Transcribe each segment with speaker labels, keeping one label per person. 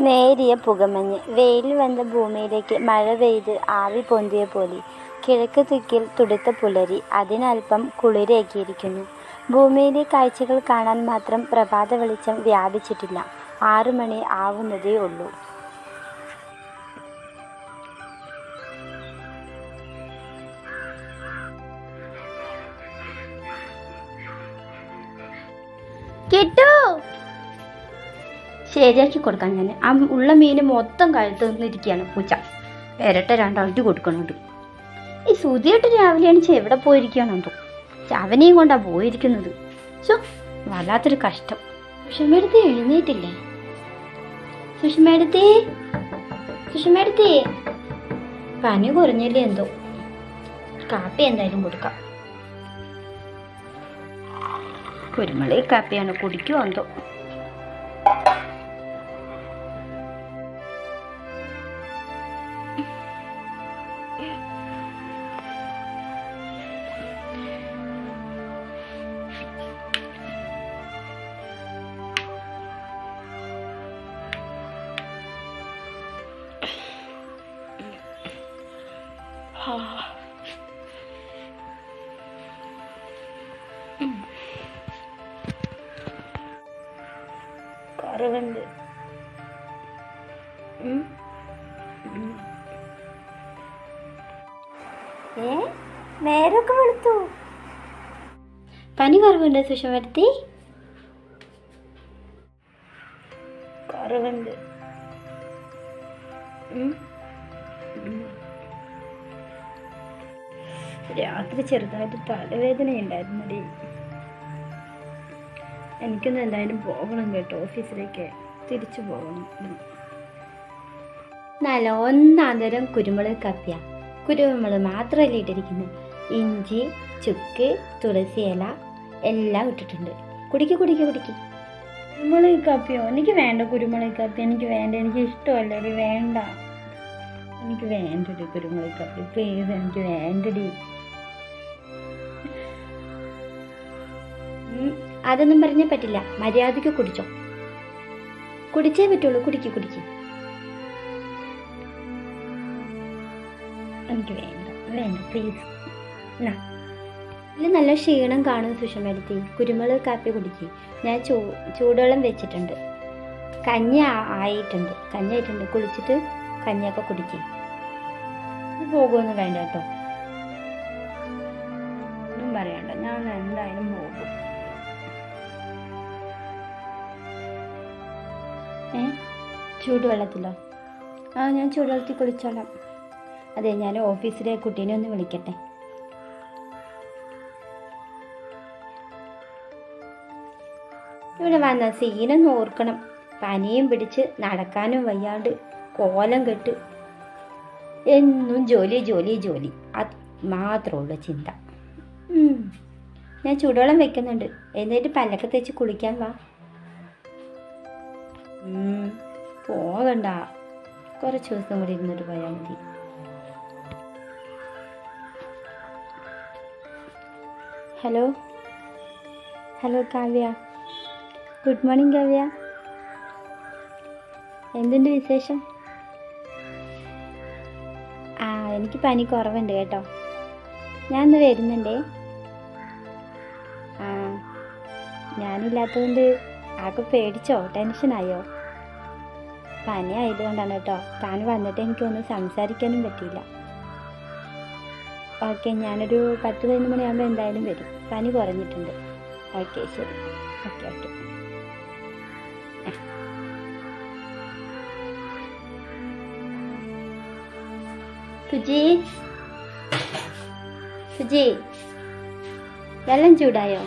Speaker 1: നേരിയ പുകമഞ്ഞ്. വെയിൽ വന്ന ഭൂമിയിലേക്ക് മഴ പെയ്ത് ആവി പൊന്തിയ പോലെ. കിഴക്ക് തിക്കിൽ തുടുത്ത പുലരി അതിനൽപ്പം കുളിരേകിയിരിക്കുന്നു. ഭൂമിയിലെ കാഴ്ചകൾ കാണാൻ മാത്രം പ്രഭാത വെളിച്ചം വ്യാപിച്ചിട്ടില്ല. ആറു മണി ആവുന്നതേ ഉള്ളൂ. കിട്ടു! ശരിയാക്കി കൊടുക്കാൻ ഞാൻ. ആ ഉള്ള മീൻ മൊത്തം കഴുത്ത് നിന്നിരിക്കുകയാണ് പൂച്ച. ഇരട്ട രണ്ടാൾക്ക് കൊടുക്കണുണ്ട്. ഈ സുധിയായിട്ട് രാവിലെ എണീച്ച് എവിടെ പോയിരിക്കുകയാണെന്തോ അവനെയും കൊണ്ടാണ് പോയിരിക്കുന്നത്. സോ വല്ലാത്തൊരു കഷ്ടം. സുഷമേടത്തി എഴുന്നേറ്റില്ലേ? സുഷമേടത്തി സുഷമേടത്തി. പനി കുറഞ്ഞില്ലേ എന്തോ? കാപ്പി എന്തായാലും കൊടുക്കാം. കുരുമുളക് കാപ്പിയാണ് കുടിക്കുമോ എന്തോ. കുറവുണ്ട്. ഏ നേരൊക്കെ വെളുത്തു പനി കുറവുണ്ട് സുഷമർത്തി കുറവുണ്ട് ഉം. ഉം. രാത്രി ചെറുതായിട്ട് തലവേദന ഉണ്ടായിരുന്നടി എനിക്കൊന്ന് എന്തായാലും പോകണം കേട്ടോ. ഓഫീസിലേക്ക് തിരിച്ചു പോകണം. നല്ല ഒന്നാന്തരം കുരുമുളക് കപ്പിയ. കുരുമുളക് മാത്രമല്ല ഇട്ടിരിക്കുന്നത് ഇഞ്ചി ചുക്ക് തുളസി ഇല എല്ലാം ഇട്ടിട്ടുണ്ട്. കുടിക്ക് കുടിക്ക് കുടിക്ക്. കുരുമുളക് കാപ്പിയോ? എനിക്ക് വേണ്ട കുരുമുളക് കാപ്പി. എനിക്ക് വേണ്ട. എനിക്ക് ഇഷ്ടമല്ല. വേണ്ട. എനിക്ക് വേണ്ടടി കുരുമുളക് കാപ്പി. പ്ലീസ് എനിക്ക് വേണ്ടടി. അതൊന്നും പറഞ്ഞാൽ പറ്റില്ല. മര്യാദയ്ക്ക് കുടിച്ചോ. കുടിച്ചേ പറ്റുള്ളൂ. കുടിക്ക് കുടിക്ക്. എനിക്ക് വേണ്ട വേണ്ട പ്ലീസ് എന്നാ ഇതിൽ നല്ല ക്ഷീണം കാണും സുഷമടുത്തി കുരുമുളക് കാപ്പി കുടിക്ക്. ഞാൻ ചൂ ചൂടുവെള്ളം വെച്ചിട്ടുണ്ട്. കഞ്ഞി ആയിട്ടുണ്ട്. കഞ്ഞി ആയിട്ടുണ്ട്. കുളിച്ചിട്ട് കഞ്ഞിയൊക്കെ കുടിക്ക്. പോകുമൊന്നും വേണ്ട കേട്ടോ. ഒന്നും പറയണ്ട. ഞാൻ എന്തായാലും പോകും. ഏ? ചൂടുവെള്ളത്തിലോ? ആ ഞാൻ ചൂടുവെള്ളത്തിൽ കുളിച്ചോളാം. അതെ ഞാൻ ഓഫീസിലെ കുട്ടീനെ ഒന്ന് വിളിക്കട്ടെ. ഇവിടെ വന്ന സീനൊന്ന് ഓർക്കണം. പനിയും പിടിച്ച് നടക്കാനും വയ്യാണ്ട് കോലം കെട്ട്. എന്നും ജോലി ജോലി ജോലി. അത് മാത്രമുള്ള ചിന്ത. ഞാൻ ചൂടുവെള്ളം വെക്കുന്നുണ്ട്. എന്നിട്ട് പല്ലൊക്കെ തേച്ച് കുളിക്കാൻ വാ. പോകണ്ട കുറച്ച് ദിവസം കൂടി ഇരുന്നിട്ട് പോയാൽ മതി. Hello? Hello Kavya. Good morning Kavya. എന്തുണ്ട് വിശേഷം? ആ എനിക്ക് പനി കുറവുണ്ട് കേട്ടോ. ഞാൻ ഇന്ന് വരുന്നുണ്ടേ. ആ ഞാനില്ലാത്തതുകൊണ്ട് ആകെ പേടിച്ചോ? ടെൻഷനായോ? പനി ആയതുകൊണ്ടാണ് കേട്ടോ. താൻ വന്നിട്ട് എനിക്കൊന്നും സംസാരിക്കാനും പറ്റിയില്ല. ഓക്കെ ഞാനൊരു പത്ത് പതിനൊന്ന് മണിയാകുമ്പോൾ എന്തായാലും വരും. പനി കുറഞ്ഞിട്ടുണ്ട്. ഓക്കെ ശരി. Okay okay. സുജി? സുജി? വെള്ളം ചൂടായോ?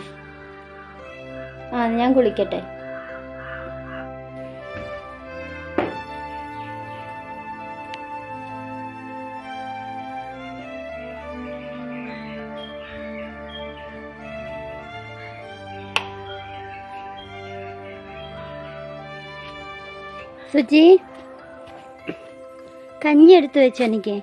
Speaker 1: ആ ഞാൻ കുളിക്കട്ടെ. സുജി. കഞ്ഞി എടുത്തു വെച്ചോ എനിക്ക്.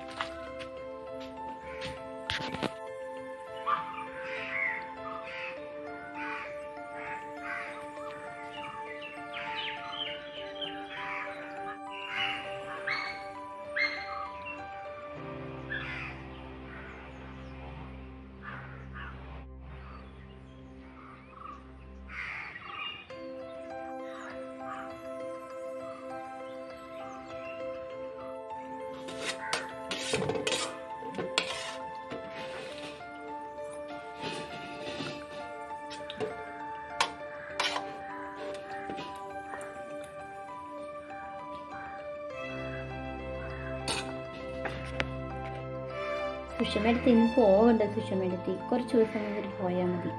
Speaker 1: സുഷമെടുത്ത് ഇന്ന് പോകണ്ട സുഷമെടുത്തി കുറച്ച് ദിവസം കഴിഞ്ഞിട്ട് പോയാൽ മതി.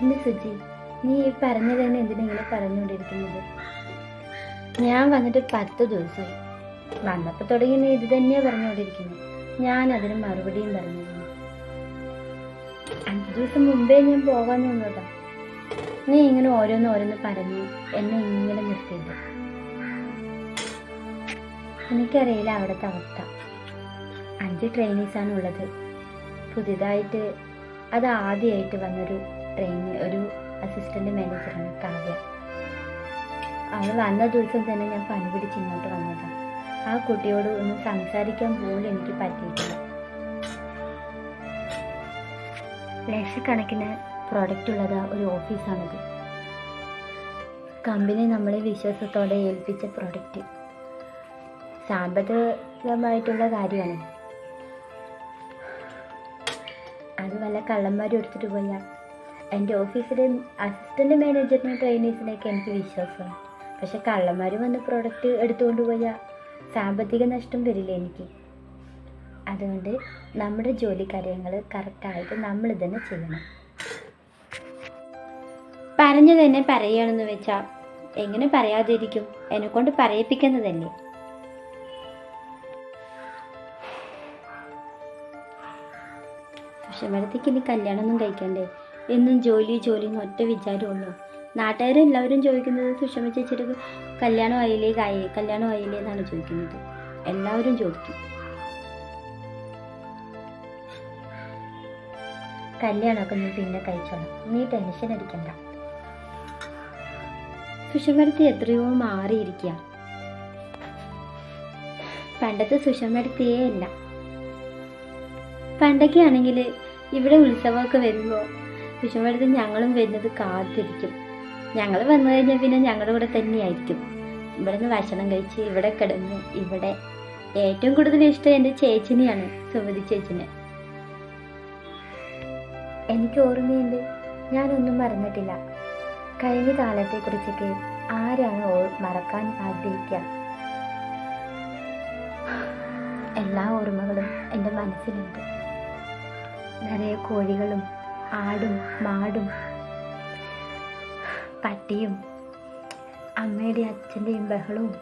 Speaker 1: എന്ത് സുജി നീ ഈ പറഞ്ഞത് തന്നെ എന്തിനെങ്കിലും പറഞ്ഞുകൊണ്ടിരിക്കുന്നത്? ഞാൻ വന്നിട്ട് പത്ത് ദിവസമായി വന്നപ്പോൾ തുടങ്ങി നീ ഇത് തന്നെയാണ് പറഞ്ഞുകൊണ്ടിരിക്കുന്നത്. ഞാൻ അതിന് മറുപടിയും പറഞ്ഞിരുന്നു. അഞ്ച് ദിവസം മുമ്പേ ഞാൻ പോകാൻ നിന്നതാ. നീ ഇങ്ങനെ ഓരോന്ന് ഓരോന്ന് പറഞ്ഞ് എന്നെ ഇങ്ങനെ നിർത്തിയത്. എനിക്കറിയില്ല അവിടുത്തെ അവസ്ഥ. അഞ്ച് ട്രെയിനീസാണ് ഉള്ളത് പുതിയതായിട്ട് അത് ആദ്യമായിട്ട് വന്നൊരു ട്രെയിനി ഒരു അസിസ്റ്റന്റ് മാനേജറാണ് കാവ്യ. അവൾ വന്ന ദിവസം തന്നെ ഞാൻ പണി പിടിച്ച് ഇങ്ങോട്ട് വന്നതാണ്. ആ കുട്ടിയോട് ഒന്ന് സംസാരിക്കാൻ പോലും എനിക്ക് പറ്റിയിട്ടില്ല. ലക്ഷക്കണക്കിന് പ്രോഡക്റ്റ് ഉള്ളത് ഒരു ഓഫീസാണത്. കമ്പനി നമ്മളെ വിശ്വാസത്തോടെ ഏൽപ്പിച്ച പ്രോഡക്റ്റ് സാമ്പത്തികമായിട്ടുള്ള കാര്യമാണ്. കള്ളന്മാരും എടുത്തിട്ട് പോയാൽ എന്റെ ഓഫീസിലെ അസിസ്റ്റന്റ് മാനേജറിനെ ട്രെയിനേഴ്സിനെയൊക്കെ എനിക്ക് വിശ്വാസമാണ്. പക്ഷെ കള്ളന്മാർ വന്ന് പ്രോഡക്റ്റ് എടുത്തുകൊണ്ട് പോയാൽ സാമ്പത്തിക നഷ്ടം വരില്ല എനിക്ക്. അതുകൊണ്ട് നമ്മുടെ ജോലി കാര്യങ്ങൾ കറക്റ്റായിട്ട് നമ്മൾ തന്നെ ചെയ്യണം. പറഞ്ഞു തന്നെ പറയുകയാണെന്ന് വെച്ചാൽ എങ്ങനെ പറയാതിരിക്കും? എന്നെക്കൊണ്ട് പറയിപ്പിക്കുന്നതല്ലേ? പക്ഷെ മേടത്തേക്ക് ഇനി കല്യാണമൊന്നും കഴിക്കണ്ടേ? എന്നും ജോലി ജോലി എന്ന് ഒറ്റ വിചാരമുള്ളൂ. നാട്ടുകാരെല്ലാവരും ചോദിക്കുന്നത് സുഷമ ചേച്ചിയുടെ കല്യാണം ആയില്ലേ കായേ കല്യാണം ആയില്ലേ എന്നാണ് ചോദിക്കുന്നത്. എല്ലാവരും ചോദിക്കും. കല്യാണമൊക്കെ നീ പിന്നെ കഴിച്ചോളാം. നീ ടെൻഷൻ അടിക്കണ്ട. സുഷമടുത്ത് എത്രയോ മാറിയിരിക്കുക പണ്ടത്തെ സുഷമടുത്തേ അല്ല. പണ്ടൊക്കെ ആണെങ്കിൽ ഇവിടെ ഉത്സവമൊക്കെ വരുമ്പോൾ വിഷമടുത്ത് ഞങ്ങളും വരുന്നത് കാത്തിരിക്കും. ഞങ്ങൾ വന്നു കഴിഞ്ഞാൽ പിന്നെ ഞങ്ങളുടെ കൂടെ തന്നെയായിരിക്കും. ഇവിടെ നിന്ന് ഭക്ഷണം കഴിച്ച് ഇവിടെ കിടന്ന് ഇവിടെ ഏറ്റവും കൂടുതൽ ഇഷ്ടം എന്റെ ചേച്ചിനെയാണ് സുമതി ചേച്ചിനെ. എനിക്ക് ഓർമ്മയുണ്ട് ഞാനൊന്നും മറന്നിട്ടില്ല. കഴിഞ്ഞ കാലത്തെക്കുറിച്ചൊക്കെ ആരാണ് മറക്കാൻ ആഗ്രഹിക്കുക എല്ലാ ഓർമ്മകളും എന്റെ മനസ്സിലുണ്ട്. നിറയെ കോഴികളും ആടും മാടും പട്ടിയും അമ്മയുടെയും അച്ഛന്റെയും ബഹളവും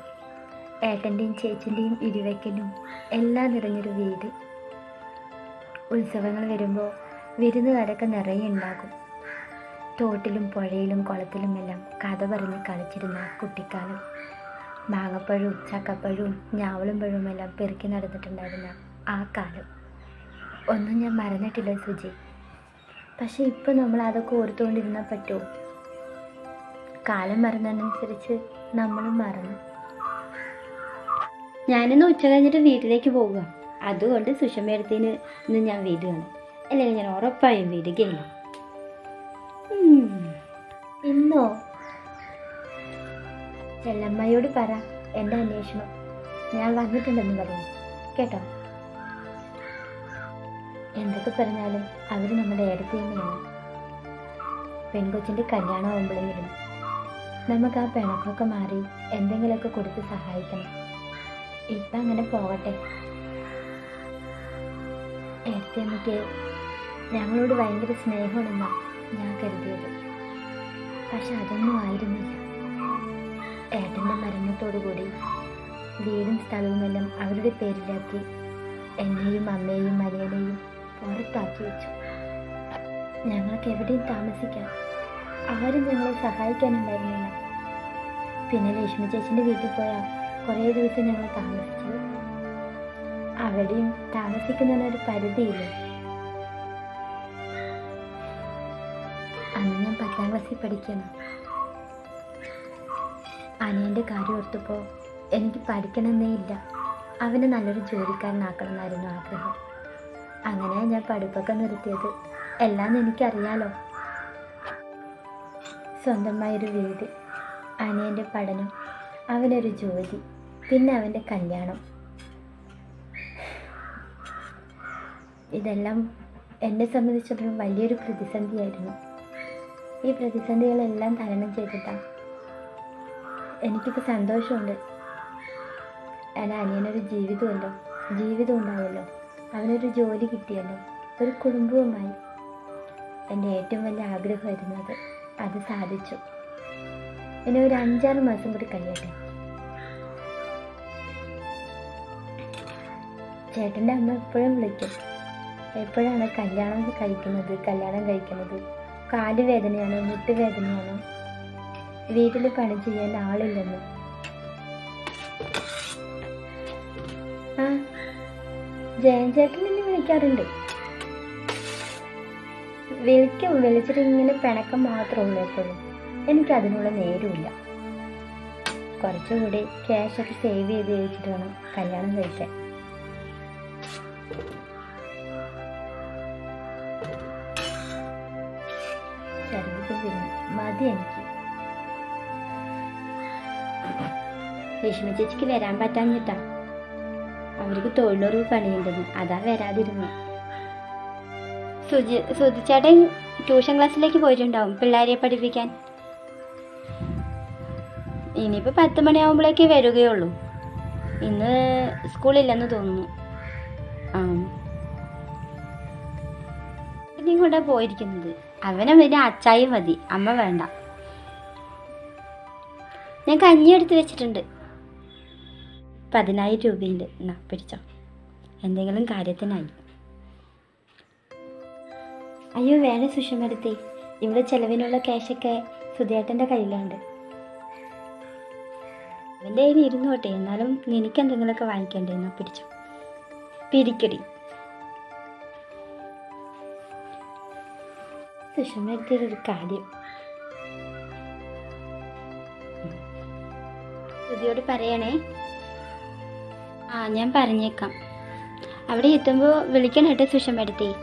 Speaker 1: ഏട്ടന്റെയും ചേച്ചിന്റെയും ഇടിവയ്ക്കലും എല്ലാം നിറഞ്ഞൊരു വീട്. ഉത്സവങ്ങൾ വരുമ്പോൾ വിരുന്നുകാരൊക്കെ നിറയെ ഉണ്ടാകും. തോട്ടിലും പുഴയിലും കുളത്തിലുമെല്ലാം കഥ പറഞ്ഞ് കളിച്ചിരുന്ന കുട്ടിക്കാലം. മാങ്ങപ്പഴവും ചക്കപ്പഴവും ഞാവളും പഴവും എല്ലാം പെറുക്കി നടന്നിട്ടുണ്ടായിരുന്ന ആ കാലം. ഒന്നും ഞാൻ മറന്നിട്ടില്ല സുജി. പക്ഷെ ഇപ്പം നമ്മൾ അതൊക്കെ ഓർത്തുകൊണ്ടിരുന്നാൽ പറ്റുമോ കാലം മറന്നതനുസരിച്ച് നമ്മളും മറന്നു. ഞാനിന്ന് ഉച്ച കഴിഞ്ഞിട്ട് വീട്ടിലേക്ക് പോവുക. അതുകൊണ്ട് സുഷമയടത്തിന് ഇന്ന് ഞാൻ വീടുകയാണ് അല്ലെങ്കിൽ ഞാൻ ഉറപ്പായും വീടുകയില്ല. ഇന്നോ? ചെല്ലമ്മയോട് പറ എന്റെ അന്വേഷണം. ഞാൻ വന്നിട്ടുണ്ടെന്ന് പറയുന്നു കേട്ടോ? എന്തൊക്കെ പറഞ്ഞാലും അവർ നമ്മുടെ ഏടത്തിയമ്മയാണ് പെൺകൊച്ചിന്റെ കല്യാണം ആകുമ്പോഴെങ്കിലും നമുക്ക് ആ പിണക്കൊക്കെ മാറി എന്തെങ്കിലുമൊക്കെ കൊടുത്ത് സഹായിക്കണം. ഇപ്പം അങ്ങനെ പോകട്ടെ. ഏടത്തിയമ്മയ്ക്ക് ഞങ്ങളോട് ഭയങ്കര സ്നേഹമാണെന്നാണ് ഞാൻ കരുതിയത്. പക്ഷെ അതൊന്നും ആയിരുന്നില്ല. ഏട്ടന്റെ മരണത്തോടു കൂടി വീടും സ്ഥലവുമെല്ലാം അവരുടെ പേരിലാക്കി എന്നെയും അമ്മയെയും മരിയനെയും പുറത്താക്കി വെച്ചു. ഞങ്ങൾക്ക് എവിടെയും താമസിക്കാം. ആരും ഞങ്ങളെ സഹായിക്കാനുണ്ടായിരുന്നില്ല. പിന്നെ ലക്ഷ്മി ചേച്ചിന്റെ വീട്ടിൽ പോയാൽ കുറേ ദിവസം ഞങ്ങൾ താമസിച്ചു. അവിടെയും താമസിക്കുന്നതിനൊരു പരിധിയില്ല. അന്ന് ഞാൻ പത്താം ക്ലാസ്സിൽ പഠിക്കണം അനിയന്റെ കാര്യം ഓർത്തപ്പോൾ എനിക്ക് പഠിക്കണമെന്നേ ഇല്ല. അവനെ നല്ലൊരു ജോലിക്കാരനാക്കണമെന്നായിരുന്നു ആഗ്രഹം. അങ്ങനെ ഞാൻ പഠിപ്പൊക്കെ നിർത്തിയത്. എല്ലാം എനിക്കറിയാലോ. സ്വന്തമായൊരു വീട് അനിയന്റെ പഠനം അവനൊരു ജോലി പിന്നെ അവന്റെ കല്യാണം. ഇതെല്ലാം എന്നെ സംബന്ധിച്ചിടത്തോളം വലിയൊരു പ്രതിസന്ധിയായിരുന്നു. ഈ പ്രതിസന്ധികളെല്ലാം തരണം ചെയ്തിട്ടാണ് എനിക്കിപ്പോൾ സന്തോഷമുണ്ട്. എന്റെ അനിയനൊരു ജീവിതമല്ലോ ജീവിതം ഉണ്ടാവുമല്ലോ. അവനൊരു ജോലി കിട്ടിയല്ലോ. ഒരു കുടുംബവുമായി. എന്റെ ഏറ്റവും വലിയ ആഗ്രഹമായിരുന്നു അത്. അത് സാധിച്ചു. ഇനി ഒരു അഞ്ചാറ് മാസം കൂടി കഴിയട്ടെ. ചേട്ടന്റെ അമ്മ എപ്പോഴും വിളിക്കും. എപ്പോഴാണ് കല്യാണം കഴിക്കുന്നത്? കല്യാണം കഴിക്കുന്നത്? കാൽ വേദനയാണോ മുട്ട് വേദനയാണോ വീട്ടിൽ പണി ചെയ്യാൻ ആളില്ലെന്ന്? ജയൻ എന്നെ വിളിക്കാറുണ്ട്. വിളിക്കും. വിളിച്ചിട്ട് ഇങ്ങനെ പിണക്കം മാത്രമേ ഉള്ളൂ എപ്പോഴും. എനിക്ക് അതിനുള്ള നേരമില്ല കുറച്ചുകൂടി ക്യാഷൊക്കെ സേവ് ചെയ്ത് വെച്ചിട്ട് വേണം കല്യാണം കഴിക്കാൻ. മതി എനിക്ക്. രശ്മി ചേച്ചിക്ക് വരാൻ പറ്റാഞ്ഞിട്ടാ. അവർക്ക് തൊഴിലുറവ് പണിയുണ്ടെന്ന്. അതാ വരാതിരുന്നു. സുജി സുധിച്ചേട്ടൻ ട്യൂഷൻ ക്ലാസ്സിലേക്ക് പോയിട്ടുണ്ടാവും പിള്ളേരെ പഠിപ്പിക്കാൻ. ഇനിയിപ്പോൾ പത്ത് മണിയാവുമ്പോഴേക്കേ വരികയുള്ളൂ. ഇന്ന് സ്കൂളില്ലെന്ന് തോന്നുന്നു. ആ. നീ കൂടെ പോയിരിക്കുന്നത്. അവനെ പിന്നെ അച്ചായി മതി. അമ്മ വേണ്ട. ഞാൻ കഞ്ഞി എടുത്ത് വെച്ചിട്ടുണ്ട്. പതിനായിരം രൂപയുണ്ട്. എന്നാ പിടിച്ചോ. എന്തെങ്കിലും കാര്യത്തിനായി. അയ്യോ വേണം സുഷമരത്തി ഇവിടെ ചെലവിനുള്ള ക്യാഷൊക്കെ സുധേട്ടന്റെ കയ്യിലുണ്ട്. അവന്റെ കയ്യിൽ ഇരുന്നോട്ടെ. എന്നാലും നിനക്ക് എന്തെങ്കിലുമൊക്കെ വാങ്ങിക്കണ്ടേ? എന്നാ പിടിച്ചോ. പിരിക്കടി സുഷമരത്തിയുടെ ഒരു കാര്യം. സുധിയോട് പറയണേ ആ ഞാൻ പറഞ്ഞേക്കാം. അവിടെ എത്തുമ്പോൾ വിളിക്കണം കേട്ടോ സുഷമ എടുത്തേ.